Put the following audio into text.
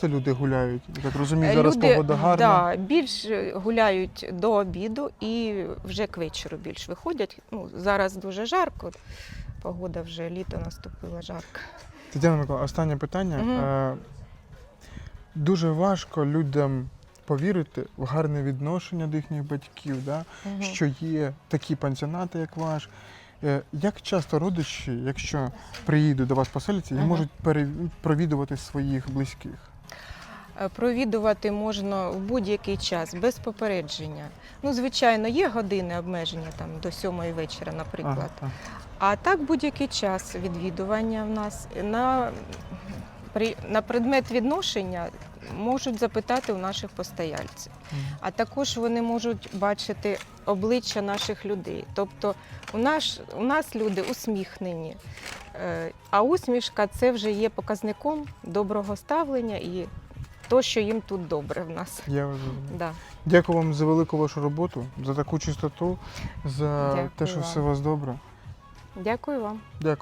Це люди гуляють. Я так розумію, Е, зараз Люди, погода гарна. Да, більш гуляють до обіду і вже к вечору більш виходять. Ну, зараз дуже жарко, погода вже літо наступило жарко. Тетяна Миколаївна, останнє питання. Е, Дуже важко людям повірити в гарне відношення до їхніх батьків, да? Мгм. що є такі пансіонати, як ваш. Е, Як часто родичі, якщо приїдуть до вас поселяться, і можуть пере- провідувати своїх близьких? Провідувати можна в будь-який час, без попередження. Ну, звичайно, є години обмеження там до сьомої вечора, наприклад. Ага, А так будь-який час відвідування в нас на, при, на предмет відношення можуть запитати у наших постояльців. А також вони можуть бачити обличчя наших людей. Тобто у нас, у нас люди усміхнені, Е, а усмішка це вже є показником доброго ставлення і то, що їм тут добре в нас. Я вас. Да. Дякую вам за велику вашу роботу, за таку чистоту, за Дякую те, що вам. все у вас добре. Дякую вам. Дякую.